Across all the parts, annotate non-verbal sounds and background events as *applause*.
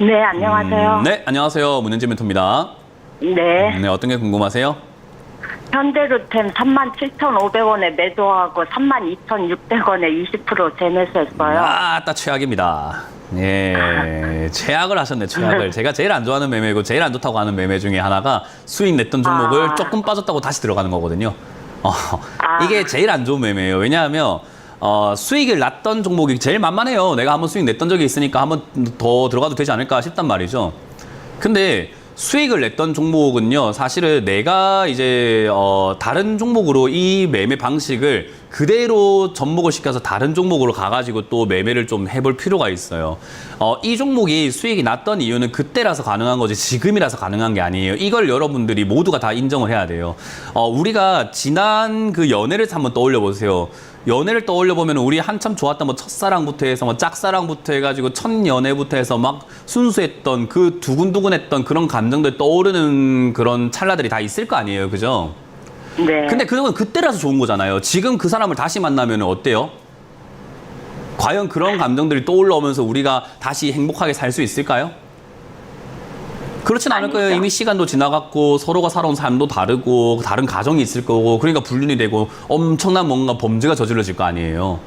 네, 안녕하세요. 음, 네, 안녕하세요. 문현지 멘토입니다. 네. 네, 어떤 게 궁금하세요? 현대로템 37,500원에 매도하고 32,600원에 20% 재매수했어요. 아, 딱 최악입니다. 예, *laughs* 최악을 하셨네, 최악을. 제가 제일 안 좋아하는 매매고 제일 안 좋다고 하는 매매 중에 하나가 수익 냈던 종목을 아. 조금 빠졌다고 다시 들어가는 거거든요. 어, 아. 이게 제일 안 좋은 매매예요. 왜냐하면 어, 수익을 났던 종목이 제일 만만해요. 내가 한번 수익 냈던 적이 있으니까 한번 더 들어가도 되지 않을까 싶단 말이죠. 근데 수익을 냈던 종목은요, 사실은 내가 이제 어, 다른 종목으로 이 매매 방식을 그대로 접목을 시켜서 다른 종목으로 가가지고 또 매매를 좀 해볼 필요가 있어요. 어, 이 종목이 수익이 났던 이유는 그때라서 가능한 거지 지금이라서 가능한 게 아니에요. 이걸 여러분들이 모두가 다 인정을 해야 돼요. 어, 우리가 지난 그 연애를 한번 떠올려 보세요. 연애를 떠올려 보면 우리 한참 좋았던 뭐 첫사랑부터 해서 뭐 짝사랑부터 해가지고 첫 연애부터 해서 막 순수했던 그 두근두근했던 그런 감정들 떠오르는 그런 찰나들이 다 있을 거 아니에요, 그죠? 네. 근데 그건 그때라서 좋은 거잖아요. 지금 그 사람을 다시 만나면 어때요? 과연 그런 감정들이 떠올라오면서 우리가 다시 행복하게 살 수 있을까요? 그렇진 않을 거예요. 이미 시간도 지나갔고 서로가 살아온 삶도 다르고 다른 가정이 있을 거고 그러니까 불륜이 되고 엄청난 뭔가 범죄가 저질러질 거 아니에요.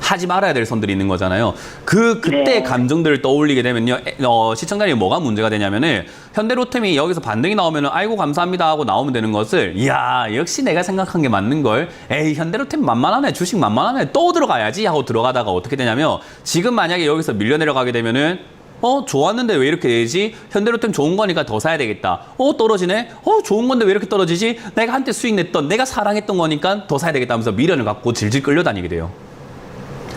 하지 말아야 될 선들이 있는 거잖아요. 그 그때 네. 감정들을 떠올리게 되면요, 에, 어, 시청자님 뭐가 문제가 되냐면은 현대로템이 여기서 반등이 나오면은 아이고 감사합니다 하고 나오면 되는 것을 이야 역시 내가 생각한 게 맞는 걸 에이 현대로템 만만하네 주식 만만하네 또 들어가야지 하고 들어가다가 어떻게 되냐면 지금 만약에 여기서 밀려 내려가게 되면은 어 좋았는데 왜 이렇게 되지? 현대로템 좋은 거니까 더 사야 되겠다. 어 떨어지네. 어 좋은 건데 왜 이렇게 떨어지지? 내가 한때 수익 냈던 내가 사랑했던 거니까 더 사야 되겠다 하면서 미련을 갖고 질질 끌려다니게 돼요.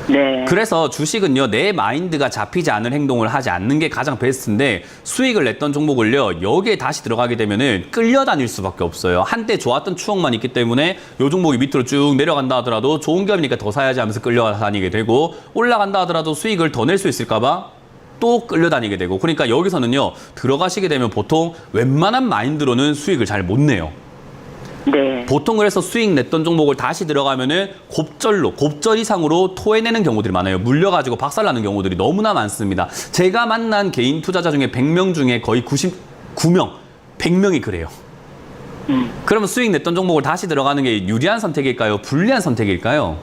네. 그래서 주식은요 내 마인드가 잡히지 않은 행동을 하지 않는 게 가장 베스트인데 수익을 냈던 종목을요 여기에 다시 들어가게 되면은 끌려다닐 수밖에 없어요 한때 좋았던 추억만 있기 때문에 요 종목이 밑으로 쭉 내려간다 하더라도 좋은 기업이니까 더 사야지 하면서 끌려다니게 되고 올라간다 하더라도 수익을 더 낼 수 있을까봐 또 끌려다니게 되고 그러니까 여기서는요 들어가시게 되면 보통 웬만한 마인드로는 수익을 잘 못 내요 네. 보통 그래서 수익 냈던 종목을 다시 들어가면은 곱절로 곱절 이상으로 토해내는 경우들이 많아요. 물려가지고 박살나는 경우들이 너무나 많습니다. 제가 만난 개인 투자자 중에 100명 중에 거의 99명, 100명이 그래요. 음, 그러면 수익 냈던 종목을 다시 들어가는 게 유리한 선택일까요? 불리한 선택일까요?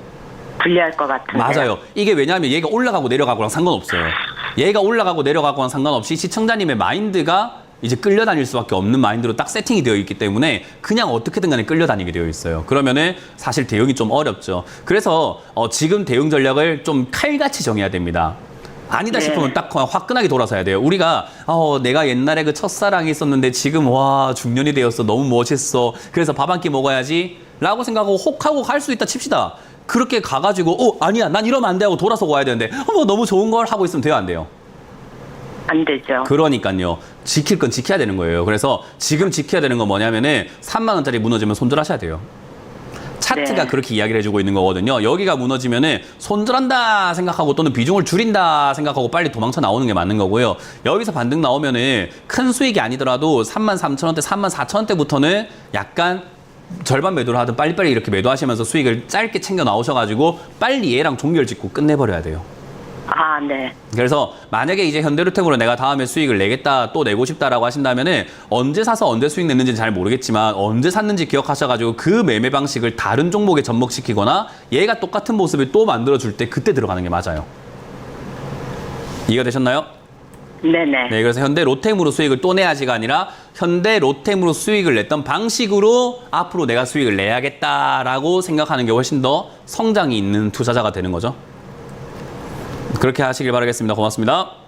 불리할 것 같은데. 맞아요. 이게 왜냐하면 얘가 올라가고 내려가고랑 상관없어요. 얘가 올라가고 내려가고랑 상관없이 시청자님의 마인드가 이제 끌려다닐 수밖에 없는 마인드로 딱 세팅이 되어 있기 때문에 그냥 어떻게든 간에 끌려다니게 되어 있어요. 그러면은 사실 대응이 좀 어렵죠. 그래서 어, 지금 대응 전략을 좀 칼같이 정해야 됩니다. 아니다 네. 싶으면 딱 화끈하게 돌아서 야 돼요. 우리가 어, 내가 옛날에 그 첫사랑이 있었는데 지금 와 중년이 되었어 너무 멋있어. 그래서 밥 한 끼 먹어야지 라고 생각하고 혹하고 갈 수 있다 칩시다. 그렇게 가가지고 어 아니야 난 이러면 안 돼 하고 돌아서 와야 되는데 어머 너무 좋은 걸 하고 있으면 돼요 안 돼요? 안 되죠. 그러니까요. 지킬 건 지켜야 되는 거예요. 그래서 지금 지켜야 되는 건 뭐냐면은 3만 원짜리 무너지면 손절하셔야 돼요. 차트가 네. 그렇게 이야기를 해주고 있는 거거든요. 여기가 무너지면은 손절한다 생각하고 또는 비중을 줄인다 생각하고 빨리 도망쳐 나오는 게 맞는 거고요. 여기서 반등 나오면은 큰 수익이 아니더라도 3만 3천 원대, 3만 4천 원대부터는 약간 절반 매도를 하든 빨리빨리 이렇게 매도하시면서 수익을 짧게 챙겨 나오셔가지고 빨리 얘랑 종결 짓고 끝내버려야 돼요. 아, 네. 그래서 만약에 이제 현대로템으로 내가 다음에 수익을 내겠다 또 내고 싶다라고 하신다면은 언제 사서 언제 수익 냈는지는 잘 모르겠지만 언제 샀는지 기억하셔가지고 그 매매 방식을 다른 종목에 접목시키거나 얘가 똑같은 모습을 또 만들어줄 때 그때 들어가는 게 맞아요. 이해가 되셨나요? 네네. 네, 그래서 현대 로템으로 수익을 또 내야지가 아니라 현대 로템으로 수익을 냈던 방식으로 앞으로 내가 수익을 내야겠다라고 생각하는 게 훨씬 더 성장이 있는 투자자가 되는 거죠. 그렇게 하시길 바라겠습니다. 고맙습니다.